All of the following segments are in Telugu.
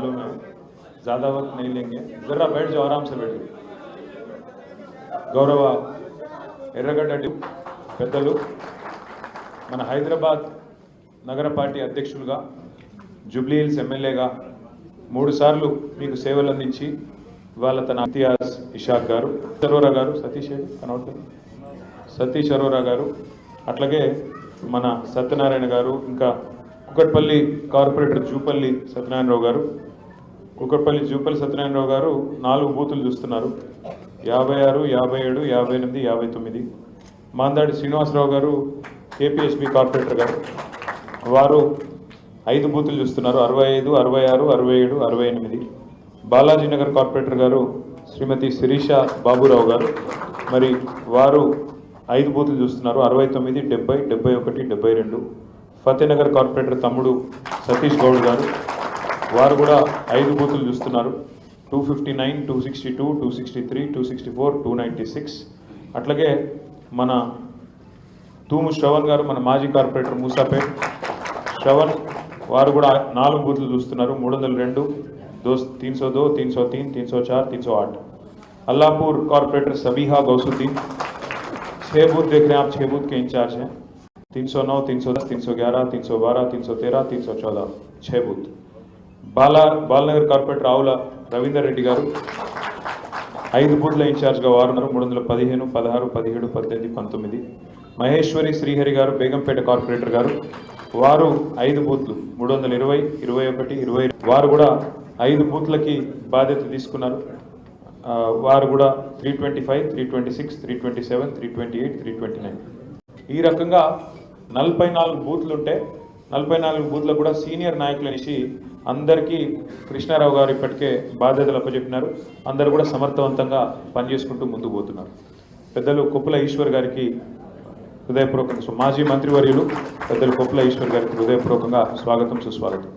मालूम है ज़्यादा वक्त नहीं लेंगे ज़रा बैठ जाओ आराम से बैठ जाओ గౌరవ ఎర్రగడ్డ డి- పెద్దలు మన హైదరాబాద్ నగర పార్టీ అధ్యక్షులుగా జూబ్లీ హిల్స్ ఎమ్మెల్యేగా మూడు సార్లు మీకు సేవలు అందించి ఇవాళ తన ఇతిహాస్ ఇషాక్ గారు అరోరా గారు సతీష్ ఏడి? కనబడుతుంది సతీష్ అరోరా గారు అట్లాగే మన సత్యనారాయణ గారు ఇంకా కుకట్పల్లి కార్పొరేటర్ జూపల్లి సత్యనారాయణరావు గారు కూకట్పల్లి జూపల్లి సత్యనారాయణరావు గారు నాలుగు బూతులు చూస్తున్నారు. యాభై ఆరు యాభై ఏడు యాభై ఎనిమిది యాభై తొమ్మిది. మాందాడి శ్రీనివాసరావు గారు కేపీఎస్బి కార్పొరేటర్ గారు. వారు ఐదు బూతులు చూస్తున్నారు. అరవై ఐదు అరవై ఆరు అరవై ఏడు అరవై ఎనిమిది. బాలాజీ నగర్ కార్పొరేటర్ గారు శ్రీమతి శిరీష బాబురావు గారు. మరి వారు ఐదు బూతులు చూస్తున్నారు. అరవై తొమ్మిది డెబ్బై డెబ్బై ఒకటి డెబ్బై రెండు. ఫతేనగర్ కార్పొరేటర్ తమ్ముడు సతీష్ గౌడ్ గారు. వారు కూడా ఐదు బూతులు చూస్తున్నారు two fifty nine two sixty two two sixty three two sixty four two ninety six అట్లాగే మన తూము శ్రవణ్ గారు మన మాజీ కార్పొరేటర్ మూసాపేట్ శ్రవణ్ వారు కూడా నాలుగు బూతులు చూస్తున్నారు మూడు వందల రెండు దో తీన్ సో దో తీన్ సో తీన్ తీన్ సో చార్ తీన్ సో आठ अल्लाहपुर कॉर्पोरेटर सबीहा गौसुद्दीन छः बूथ देख रहे हैं आप छः बूथ के इंचार्ज हैं तीन सौ नौ तीन सौ दस तीन सौ ग्यारह तीन सौ बारह तीन सौ तेरह तीन सौ चौदह छः बूथ బాలా బాలనగర్ కార్పొరేటర్ ఆవుల రవీందర్ రెడ్డి గారు ఐదు బూట్ల ఇన్ఛార్జ్గా వారు ఉన్నారు మూడు వందల పదిహేను పదహారు పదిహేడు పద్దెనిమిది పంతొమ్మిది. మహేశ్వరి శ్రీహరి గారు బేగంపేట కార్పొరేటర్ గారు వారు ఐదు బూత్లు. మూడు వందల ఇరవై ఇరవై ఒకటి ఇరవై వారు కూడా ఐదు బూత్లకి బాధ్యత తీసుకున్నారు. వారు కూడా three twenty five three twenty six three twenty seven three twenty eight three twenty nine ఈ రకంగా నలభై నాలుగు బూత్లు ఉంటే నలభై నాలుగు బూత్లకు కూడా సీనియర్ నాయకులు అనేసి అందరికీ కృష్ణారావు గారు ఇప్పటికే బాధ్యతలు అప్పచెప్పినారు అందరూ కూడా సమర్థవంతంగా పనిచేసుకుంటూ ముందుకు పోతున్నారు పెద్దలు కొప్పుల ఈశ్వర్ గారికి హృదయపూర్వకంగా సో మాజీ మంత్రివర్యులు పెద్దలు కొప్పుల ఈశ్వర్ గారికి హృదయపూర్వకంగా స్వాగతం సుస్వాగతం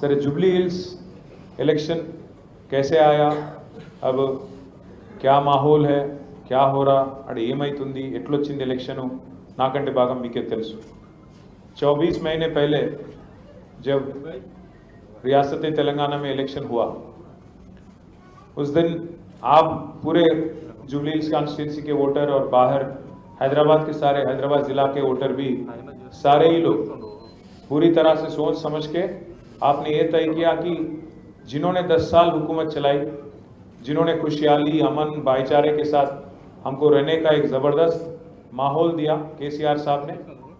సరే జూబ్లీ హిల్స్ इलेक्शन कैसे आया अब क्या माहौल है क्या हो रहा అక్కడ ఏమైతుంది ఎట్లొచ్చింది ఎలక్షన్ నాకంటే బాగా మీకే తెలుసు चौबीस महीने पहले जब रियासत तेलंगाना में इलेक्शन हुआ, उस दिन आप पूरे जुबली कॉन्स्टिट्यूंसी के वोटर और बाहर हैदराबाद के सारे, हैदराबाद जिला के वोटर भी सारे ही लोग पूरी तरह से सोच समझ के आपने ये तय किया कि जिन्होंने 10 साल हुकूमत चलाई, जिन्होंने खुशहाली, अमन, भाईचारे के साथ हमको रहने का एक ज़बरदस्त माहौल दिया, केसीआर साहब ने।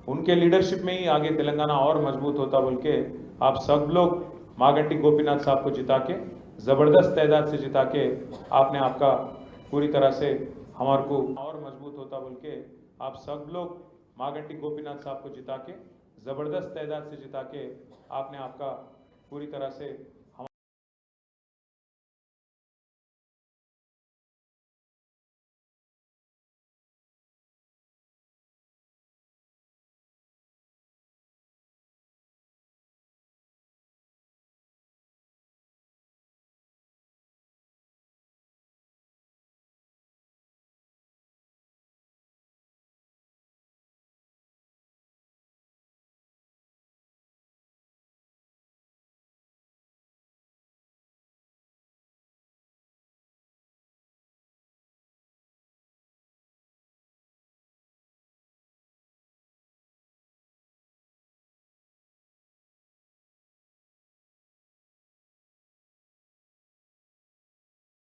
उनके लीडरशिप में ही आगे तेलंगाना और मज़बूत होता बोल के आप सब लोग मागंटी गोपीनाथ साहब को जिता के, ज़बरदस्त तादाद से जिता के, आपने आपका पूरी तरह से हमारे को और मज़बूत होता बोल के आप सब लोग मागंटी गोपीनाथ साहब को जिता के, ज़बरदस्त तादाद से जिता के, आपने आपका पूरी तरह से